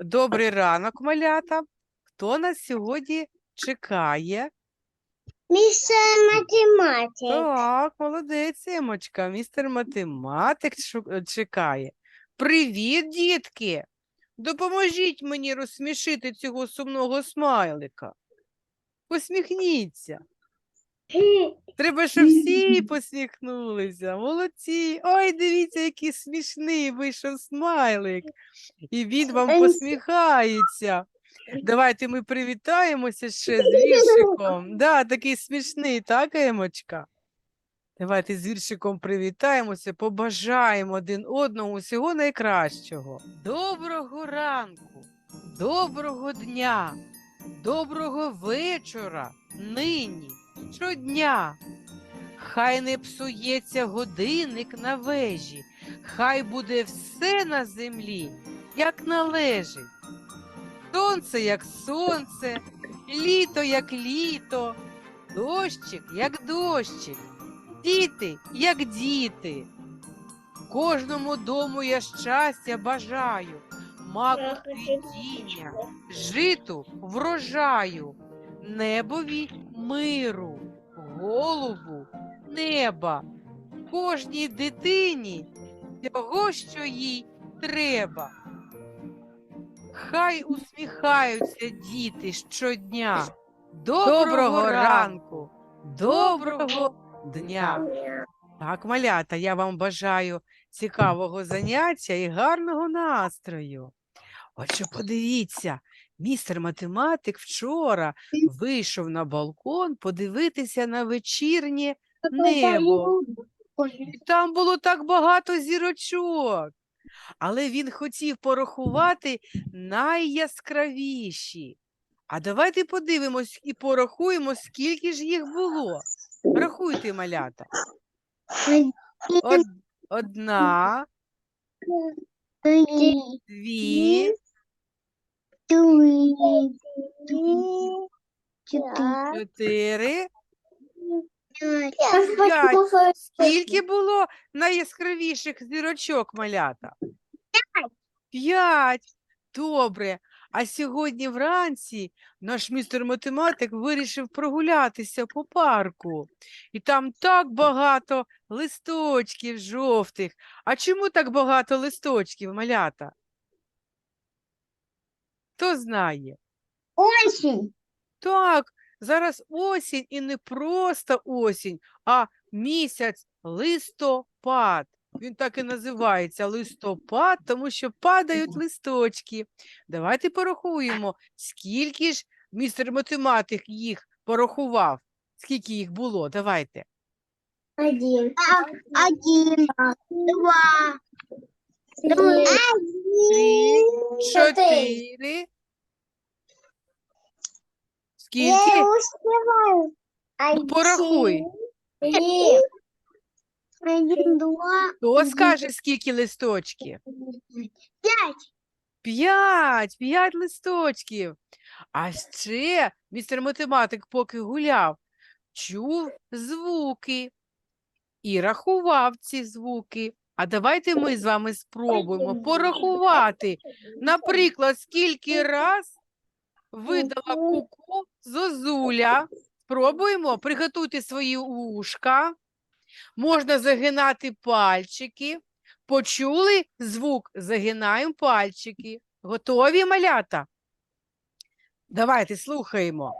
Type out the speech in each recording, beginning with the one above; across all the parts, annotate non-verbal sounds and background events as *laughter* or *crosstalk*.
Добрий ранок, малята. Хто нас сьогодні чекає? Містер математик. Так, молодець, Емочка. Містер математик шу- чекає. Привіт, дітки! Допоможіть мені розсмішити цього сумного смайлика. Посміхніться. Треба, щоб всі посміхнулися. Молодці. Ой, дивіться, який смішний вийшов смайлик. І він вам посміхається. Давайте ми привітаємося ще з віршиком. Да, такий смішний, так, Емочка? Давайте з віршиком привітаємося, побажаємо один одному всього найкращого. Доброго ранку, доброго дня, доброго вечора, нині, щодня. Хай не псується годинник на вежі, хай буде все на землі, як належить. Сонце, як сонце, літо, як літо, дощик, як дощик, діти, як діти. Кожному дому я щастя бажаю, маку цвітіння, житу врожаю, небові миру, голубу неба, кожній дитині того, що їй треба. Хай усміхаються діти щодня. Доброго, ранку, доброго дня. Так, малята, я вам бажаю цікавого заняття і гарного настрою. Отже, подивіться, містер математик вчора вийшов на балкон подивитися на вечірнє небо. І там було так багато зірочок. Але він хотів порахувати найяскравіші. А давайте подивимось і порахуємо, скільки ж їх було. Рахуйте, малята. Од... Одна, дві, чотири. Скільки було найяскравіших зірочок, малята? П'ять. Добре. А сьогодні вранці наш містер математик вирішив прогулятися по парку. І там так багато листочків жовтих. А чому так багато листочків, малята? Хто знає? Осінь. Так, зараз осінь і не просто осінь, а місяць листопад. Він так і називається листопад, тому що падають листочки. Давайте порахуємо, скільки ж містер математик їх порахував. Скільки їх було? Давайте. Один. Один. Два. Три. Чотири. Скільки? Ну, порахуй. Один, два. Хто скаже, скільки листочків? Пять. П'ять, п'ять листочків. А ще містер математик, поки гуляв, чув звуки і рахував ці звуки. А давайте ми з вами спробуємо порахувати. Наприклад, скільки раз видала куку зозуля. Спробуємо, приготуйте свої ушка. Можна загинати пальчики. Почули звук? Загинаємо пальчики. Готові малята? Давайте слухаємо.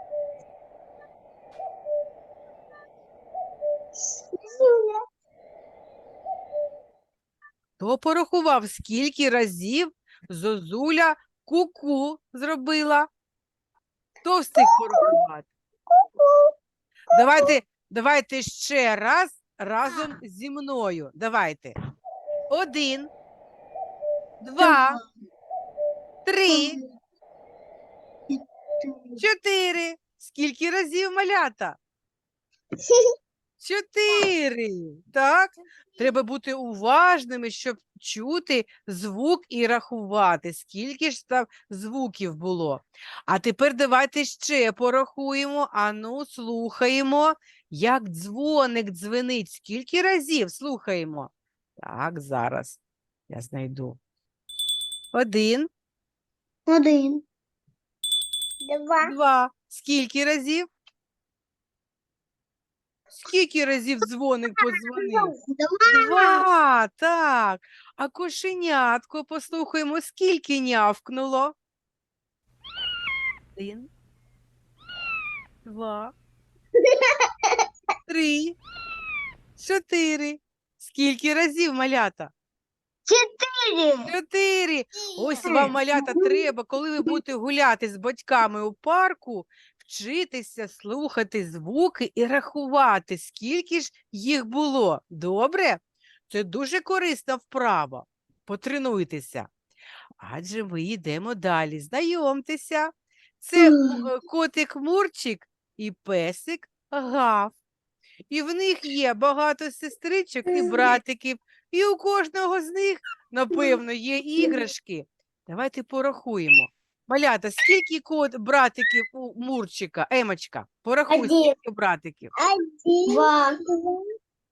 Хто порахував, скільки разів зозуля ку-ку зробила? Хто встиг порахувати? Давайте, давайте ще раз разом зі мною. Давайте. Один, два, три, чотири. Скільки разів малята? *laughs* Чотири. Так. Треба бути уважними, щоб чути звук і рахувати, скільки ж там звуків було. А тепер давайте ще порахуємо. Ану, слухаємо, як дзвоник дзвенить. Скільки разів слухаємо? Так, зараз я знайду. Один, Один. Два. Два. Скільки разів? Скільки разів дзвоник подзвонив? Два. Так. А кошенятко, послухаємо, скільки нявкнуло? Один, два, *laughs* три, чотири. Скільки разів, малята? Четыре. Чотири. Ось вам, малята, треба, коли ви будете гуляти з батьками у парку, вчитися слухати звуки і рахувати, скільки ж їх було. Добре? Це дуже корисна вправа. Потренуйтеся. Адже ми йдемо далі. Знайомтеся. Це е, котик Мурчик і песик Гав. І в них є багато сестричок і братиків, і у кожного з них, напевно, є іграшки. Давайте порахуємо. Малята, скільки кот братиків у Мурчика, Емочка? Порахуй, Один. скільки братиків. Один. Два.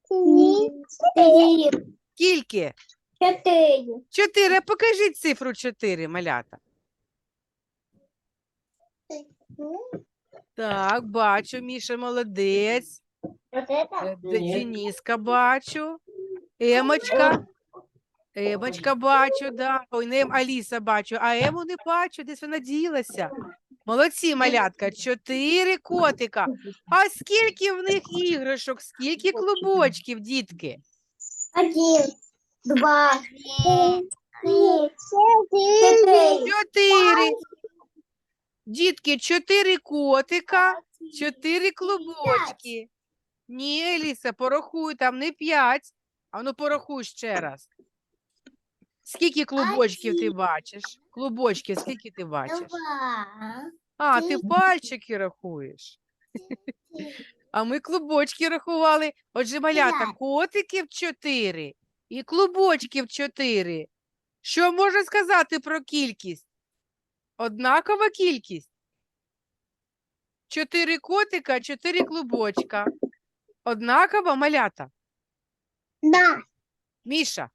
Три. Четыре. Скільки? Четыре. Чотири. А Покажіть цифру чотири, малята. Так, бачу, Міша молодець. Вот это? Е, Де- Дениска бачу. Емочка. Емочка бачу, да. Ой, не Ем, Аліса бачу, а Ему не бачу, десь вона ділася. Молодці, малятка, чотири котика. А скільки в них іграшок, скільки клубочків, дітки? Один. Два. Три. Четыре. Чотири. Дітки, чотири котика, чотири клубочки. Ні, Еліса, порахуй, там не п'ять. А ну порахуй ще раз. Скільки клубочків ти бачиш? Клубочків, скільки ти бачиш? Два. А, ти пальчики рахуєш. *laughs* А ми клубочки рахували. Отже, малята, котиків чотири і клубочків чотири. Що можна сказати про кількість? Однакова кількість. Чотири котика, чотири клубочка. Однакова малята. Да. Міша,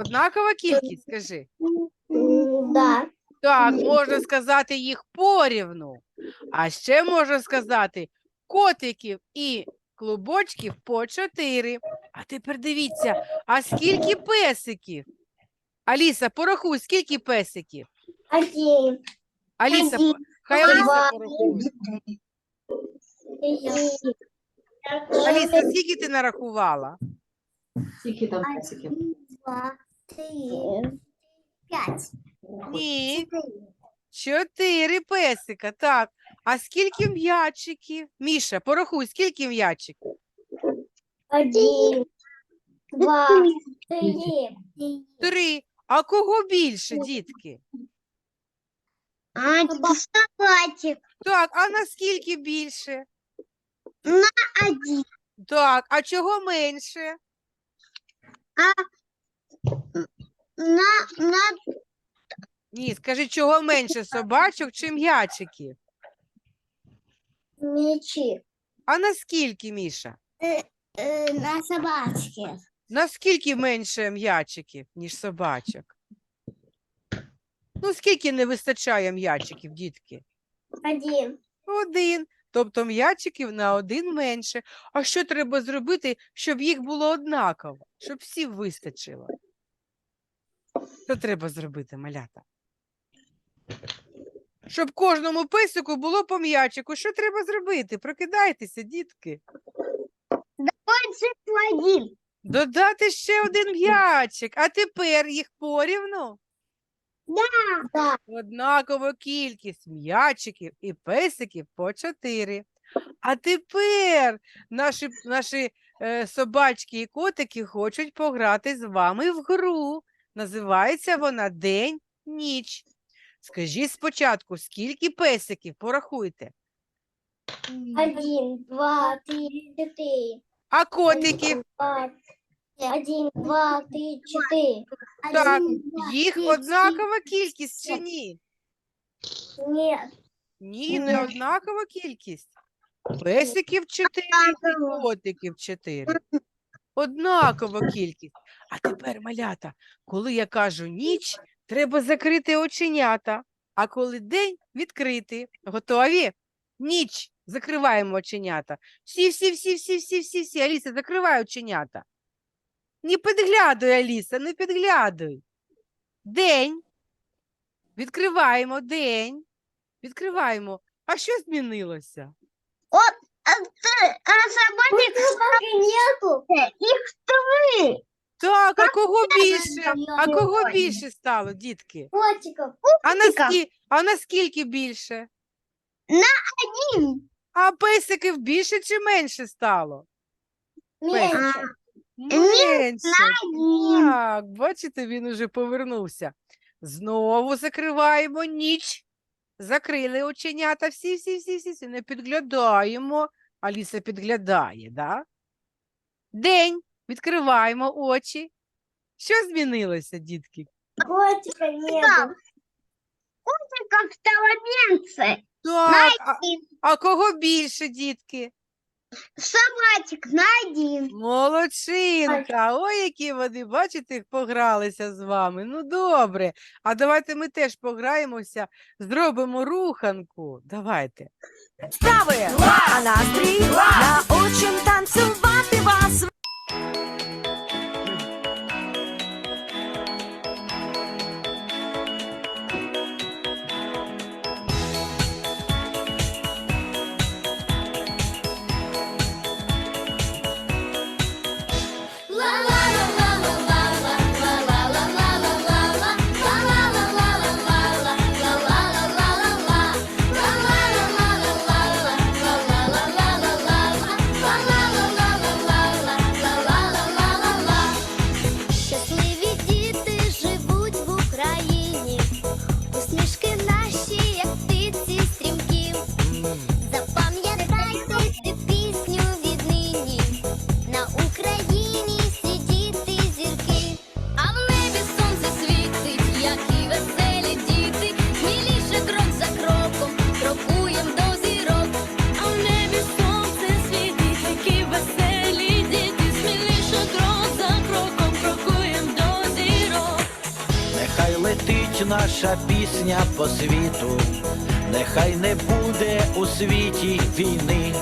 однакова кількість, скажи. Да. Так, можна сказати їх порівну. А ще можна сказати котиків і клубочків по чотири. А тепер дивіться, а скільки песиків? Аліса, порахуй, скільки песиків? Один. Аліса, Один, по- хай Аліса два, порахує. Аліса, скільки ти нарахувала? Скільки там песиків? Два, три, пять. Ні, чотири песика. Так. А скільки м'ячиків? Міша, порахуй, скільки м'ячиків? Один, два, три, Три. А кого більше, дітки? А, собачек. Так, а наскільки більше? На Один. Так, а чого менше? На, на, Ні, скажи, чого менше собачок чи м'ячиків? мечи. А наскільки, Міша? Э, на собачке. Наскільки менше м'ячиків, ніж собачок? Ну, скільки не вистачає м'ячиків, дітки? Один. Один. Тобто м'ячиків на один менше. А що треба зробити, щоб їх було однаково, щоб всім вистачило? Що треба зробити, малята? Щоб кожному песику було по м'ячику. Що треба зробити? Прокидайтеся, дітки. Один. Додати ще один м'ячик, а тепер їх порівну. Да. Однакову кількість м'ячиків і песиків по чотири. А тепер наші, наші е, собачки і котики хочуть пограти з вами в гру. Називається вона День-ніч. Скажіть спочатку, скільки песиків порахуйте, Один, два, три, четыре. а котиків Два, Один, два, три, четыре. Так, Один, два, їх три, однакова кількість чи сім. ні? четыре. Нет. Ні, не Ні. однакова кількість. Песиків чотири і Однаково. котиків чотири. Однакова кількість. А тепер, малята, коли я кажу ніч, треба закрити оченята. А коли день відкритий, готові? Ніч. Закриваємо оченята. Всі, всі, всі, всі, всі, всі, всі. Аліса, закривай оченята. Не підглядуй, Аліса, не підглядуй. День. Відкриваємо день. Відкриваємо. А що змінилося? Нету. Их три. Так, а кого більше? А кого більше стало, дітки? Котиков. А наскільки, а наскільки більше? Один. А песиків більше чи менше стало? Меньше. Менше. Один. Так, бачите, він уже повернувся. Знову закриваємо ніч. Закрили оченята. Всі, всі, всі, всі, всі. Не підглядаємо. Аліса підглядає, да? День. Відкриваємо очі. Що змінилося, дітки? Котика нету. Котиков стало меньше. Так, а, а кого більше, дітки? Собачек на один. Молодчинка, ой, які вони, бачите, погралися з вами. Ну, добре. А давайте ми теж пограємося, зробимо руханку. Давайте. Ставимо! а настрій научим танцювати вас. Наша пісня по світу, нехай не буде у світі війни.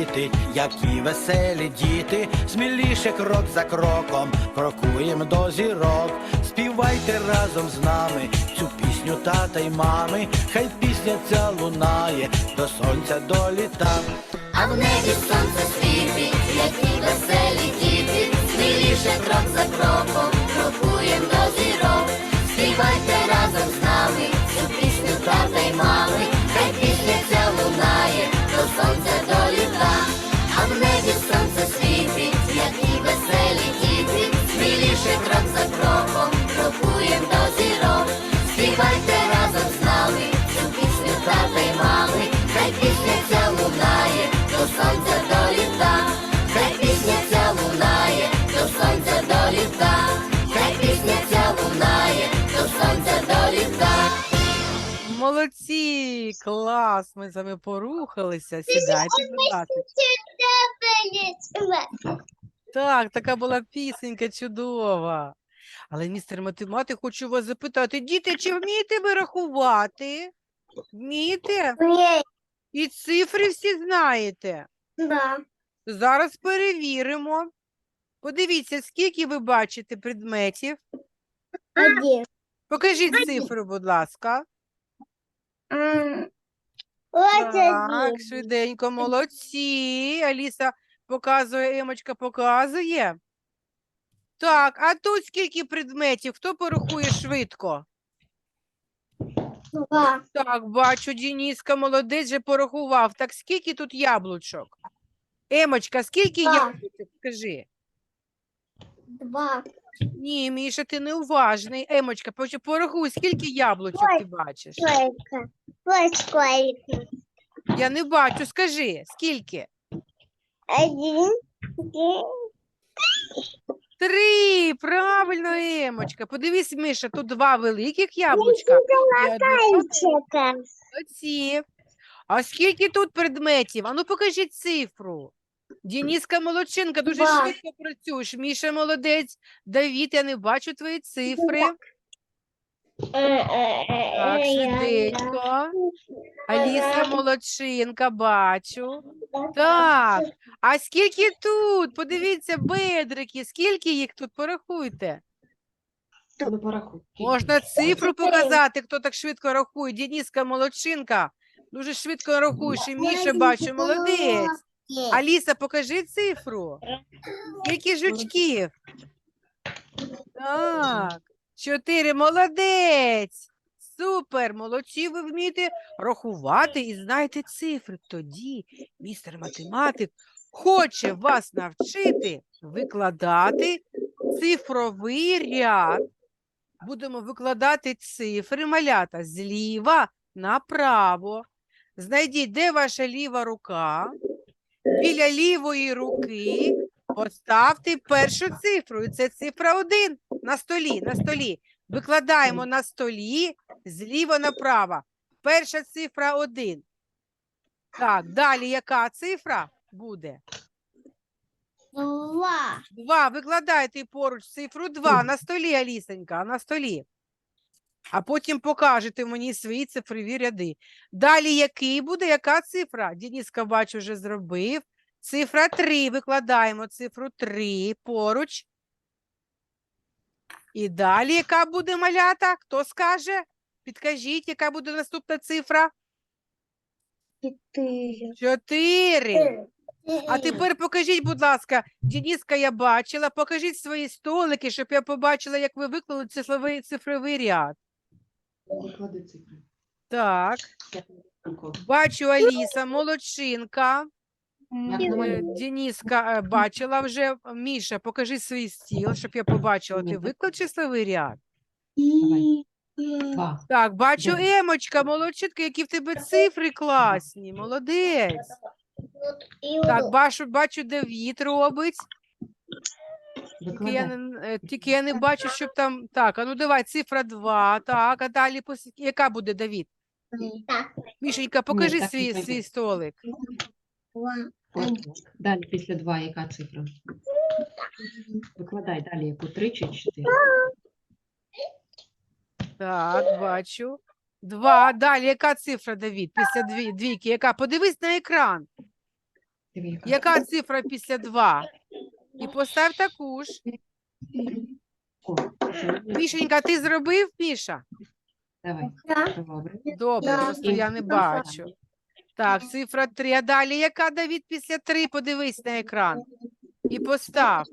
Сонце які веселі діти, сміліше крок за кроком, крокуєм до зірок. Співайте разом з нами цю пісню тата й мами, хай пісня ця лунає, до сонця доліта. А в небі сонце світить, які веселі діти, сміліше крок за кроком, крокуєм до зірок. Співайте разом з нами цю пісню тата й мами, хай пісня ця лунає, до сонця доліта. Молодці, клас, ми з вами порухалися. Сідайте, будь ласка. Так, така була пісенька чудова. Але, містер математик, хочу вас запитати, діти, чи вмієте ви рахувати? Вмієте? І цифри всі знаєте? Да. Зараз перевіримо. Подивіться, скільки ви бачите предметів. Один. Покажіть цифру, будь ласка. Так, швиденько, молодці. Аліса показує, Емочка показує. Так, а тут скільки предметів? Хто порахує швидко? Два. Так, бачу, Дініска, молодець же порахував. Так скільки тут яблучок? Емочка, скільки яблучок? Скажи. Два. Ні, Міша, ти неуважний. Емочка, порахуй, скільки яблучок ти бачиш? Сколько? Вот сколько. Я не бачу, скажи, скільки? Один. Один. Три, правильно, Емочка. Подивись, Миша, тут два великих яблучка. і одне Мальчика. Молодці. А скільки тут предметів? Ану покажіть цифру. Дініска молодчинка, дуже Два. швидко працюєш. Міша молодець. Давід, я не бачу твої цифри. Так, швиденько. Аліса молодчинка, бачу. Так. А скільки тут? Подивіться, бедрики. Скільки їх тут? Порахуйте. Можна цифру показати, хто так швидко рахує. Дініска молодчинка. Дуже швидко рахуєш. І Міша бачу, молодець. Аліса, покажи цифру. Скільки жучків? Так, чотири. Молодець. Супер, молодці, ви вмієте рахувати і знаєте цифри. Тоді містер математик хоче вас навчити викладати цифровий ряд. Будемо викладати цифри малята зліва направо. Знайдіть, де ваша ліва рука. Біля лівої руки поставте першу цифру. І це цифра 1 на столі. На столі. Викладаємо на столі зліва направо. Перша цифра 1. Так, далі яка цифра буде? Два. Два. Викладайте поруч цифру 2 на столі, Алісенька, на столі. А потім покажете мені свої цифрові ряди. Далі який буде, яка цифра? Дініска, бачу, вже зробив. Цифра 3. Викладаємо цифру 3 поруч. І далі яка буде малята? Хто скаже? Підкажіть, яка буде наступна цифра? Четыре. 4. А тепер покажіть, будь ласка, Дініска я бачила, покажіть свої столики, щоб я побачила, як ви виклали цифровий, цифровий ряд. Виклади цифри. Так, бачу Аліса, молодчинка. На Е. Дініска е, бачила вже. Міша, покажи свій стіл, щоб я побачила. Ти Ні. виклав числовий ряд? Два. Так, бачу Добре. Емочка, молодчинка, які в тебе цифри класні. Молодець. Так, бачу, бачу, Давід робить. Тільки я, не, е, тільки я не бачу, щоб там. Так, а ну давай, цифра 2. Так, а далі пос- яка буде Давід? Так. Мішенька, покажи так не свій, пойде. свій столик. От. Далі після два яка цифра? Викладай далі, яку три чи чотири? Так, бачу. Два. Далі яка цифра, Давід? Після дві, двійки. Яка? Подивись на екран. Яка цифра після 2? І постав таку ж. Мішенька, ти зробив, Міша? Давай. Добре. Добре, просто я не бачу. Так, цифра 3. А далі яка, Давід, після 3? Подивись на екран. І постав.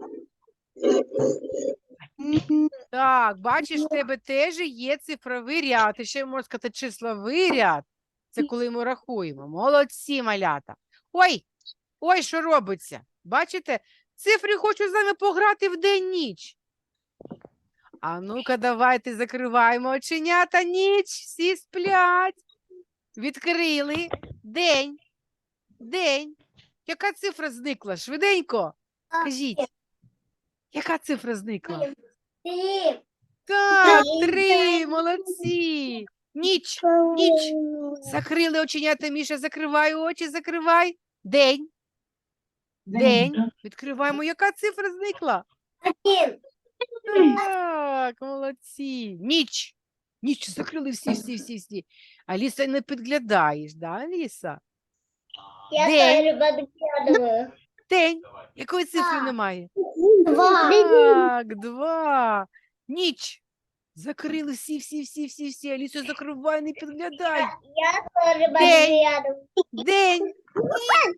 Так, бачиш, в тебе теж є цифровий ряд. І ще можна сказати числовий ряд. Це коли ми рахуємо. Молодці, малята. Ой, ой, що робиться? Бачите? Цифри хочу з нами пограти в день-ніч. А ну-ка, давайте закриваємо оченята. Ніч, всі сплять. Відкрили. День. День. Яка цифра зникла? Швиденько. Кажіть. Яка цифра зникла? Три. Так, Три. три, молодці. Ніч. Ніч. Закрили оченята, Міша, закривай очі, закривай. День. День. Відкриваємо. Яка цифра зникла? Один. Так, молодці. Ніч. Ніч закрили всі, всі, всі, всі. Аліса, не підглядаєш, да, Аліса? Я День. тоже подглядываю. День. Якої цифри Так. немає? Два. Так, два. Ніч. Закрили всі, всі, всі, всі, всі. Алісо, закривай, не підглядай. Я тоже День. подглядываю. День. Четыре.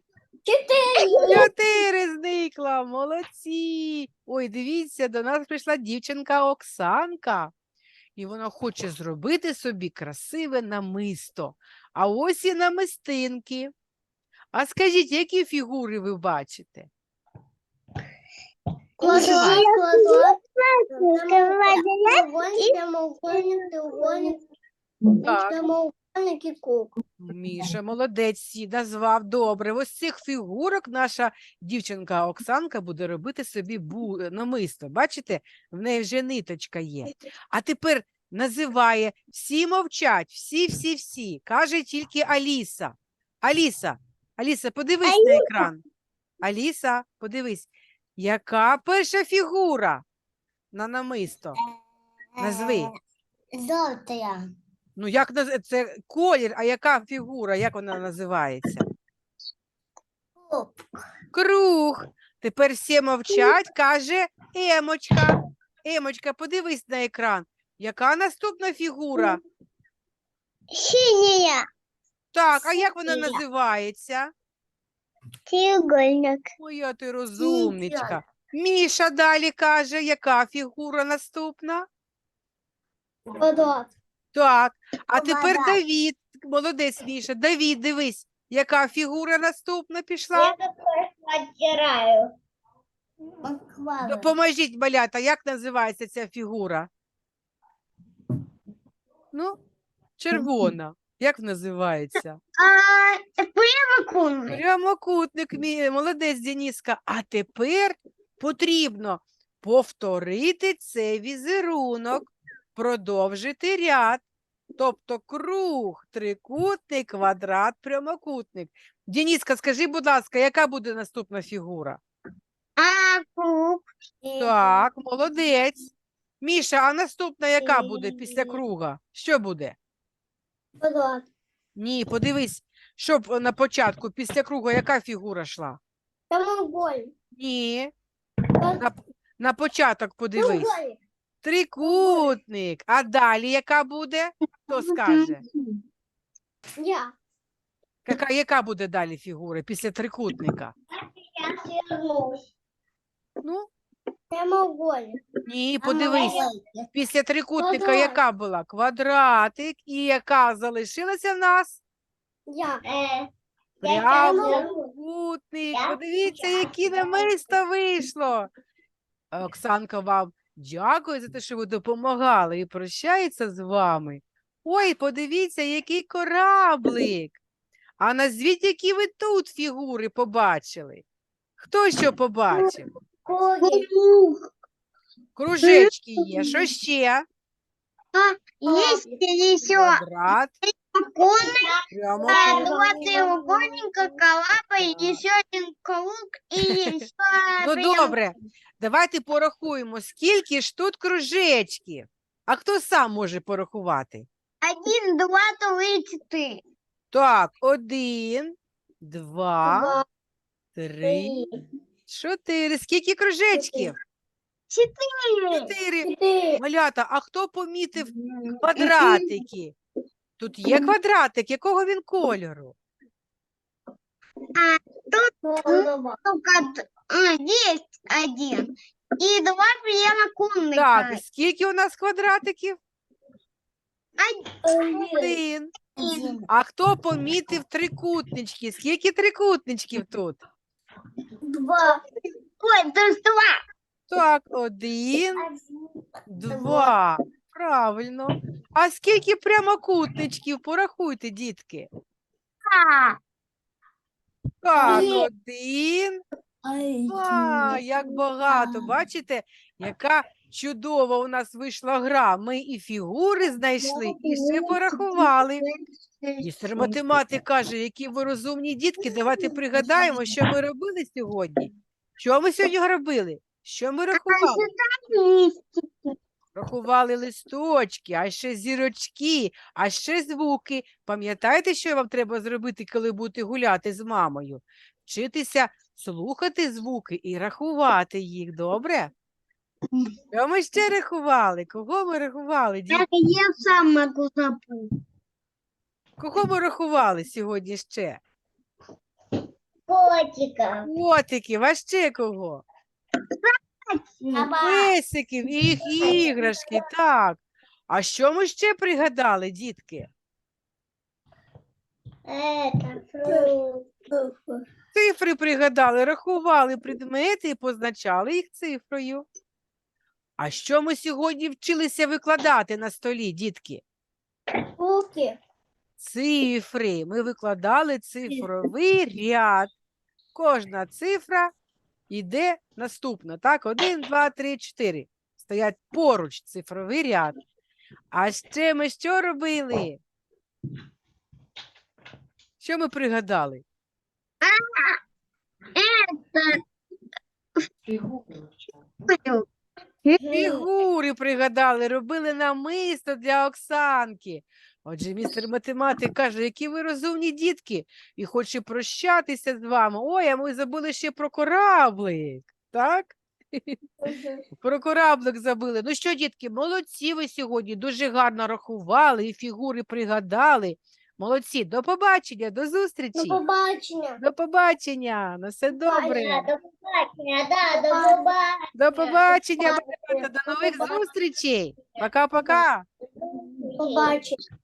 Чотири зникла. Молодці. Ой, дивіться, до нас прийшла дівчинка Оксанка. і вона хоче зробити собі красиве намисто. А ось і намистинки. А скажіть, які фігури ви бачите? Квадрат, квадрат. Треугольник, прямоугольник, треугольник, Так. прямоугольник круг. Міша, молодець, всі назвав добре. Ось цих фігурок наша дівчинка Оксанка буде робити собі бу... намисто. Бачите, в неї вже ниточка є. А тепер називає всі мовчать, всі, всі, всі. Каже тільки Аліса. Аліса, Аліса, подивись на екран. Аліса, подивись, яка перша фігура на намисто? Назви. Жовтая. Ну, як наз... це колір, а яка фігура, як вона називається? Круг. Тепер всі мовчать, каже Емочка. Емочка, подивись на екран. Яка наступна фігура? Синяя. Так, а як вона Синя. називається? Треугольник. Моя ти розумничка. Міша далі каже, яка фігура наступна? Квадрат. Так, а тепер Квадрат. Давід. Молодець, Міша. Давід, дивись, яка фігура наступна пішла? оттираю. Допоможіть, малята, як називається ця фігура? Ну, червона. Як називається? А, прямокульник. Прямокутник, мій, молодець, Дениска. А тепер потрібно повторити цей візерунок, продовжити ряд. Тобто круг, трикутник, квадрат, прямокутник. Дениска, скажи, будь ласка, яка буде наступна фігура? А, круг. Так, молодець. Міша, а наступна яка буде після круга? Що буде? Квадрат. Ні, подивись, щоб е, на початку після круга яка фігура йшла? Прямоугольник. Ні. На, на початок подивись. Треугольник. Трикутник. А далі яка буде? Хто скаже? Я. Яка, яка буде далі фігура після трикутника? Я свернусь. Ну, Прямоугольник. ні, подивись. Після трикутника Квадрат. яка була? Квадратик. І яка залишилася в нас? Я. Прямокутник. Я Подивіться, які намисто вийшло. Оксанка вам дякую за те, що ви допомагали і прощається з вами. Ой, подивіться, який кораблик. А назвіть, які ви тут фігури побачили. Хто що побачив? Кружечки є. Що ще? Есть еще Квадрат, конный, прямокутник. два треугольника, коллапа, и еще один круг, и еще *laughs* Ну добре, давайте порахуємо, скільки ж тут кружечків. А хто сам може порахувати? один, два, три, четыре. Так, один, два, три, чотири. Скільки кружечків? Четыре. Чотири. Четыре. Малята, а хто помітив квадратики? Тут є квадратик, якого він кольору? Только а, есть один. И два прямокутника. Так, скільки у нас квадратиків? Один. Один. А хто помітив трикутнички? Скільки трикутничків тут? Два. Ой, есть два. Так, один, два. Правильно. А скільки прямокутничків? Порахуйте, дітки. Так, один, два. Як багато. Бачите, яка чудова у нас вийшла гра. Ми і фігури знайшли, і ще порахували. Містер математик каже, які ви розумні дітки. Давайте пригадаємо, що ми робили сьогодні. Що ми сьогодні робили? Що ми рахували? Рахували листочки, а ще зірочки, а ще звуки. Пам'ятаєте, що вам треба зробити, коли будете гуляти з мамою? Вчитися слухати звуки і рахувати їх, добре? Що ми ще рахували? Кого ми рахували? дітки? я сам. Кого ми рахували сьогодні ще? Котика. Котиків, а ще кого? Песиків і їх іграшки, так. А що ми ще пригадали, дітки? Цифри пригадали, рахували предмети і позначали їх цифрою. А що ми сьогодні вчилися викладати на столі, дітки? Руки. Цифри. Ми викладали цифровий ряд. Кожна цифра йде наступно. Так, один, два, три, чотири. Стоять поруч цифровий ряд. А ще ми що робили? Що ми пригадали? Фігури пригадали, робили намисто для Оксанки. Отже, містер математик каже, які ви розумні дітки, і хоче прощатися з вами. Ой, а ми забули ще про кораблик. Так? Про кораблик забули. Ну що, дітки, молодці ви сьогодні, дуже гарно рахували і фігури пригадали. Молодці, до побачення, до зустрічі. До побачення. До побачення, на все добре. До побачення, да, до побачення. До побачення, до нових зустрічей. Пока-пока. Побачення.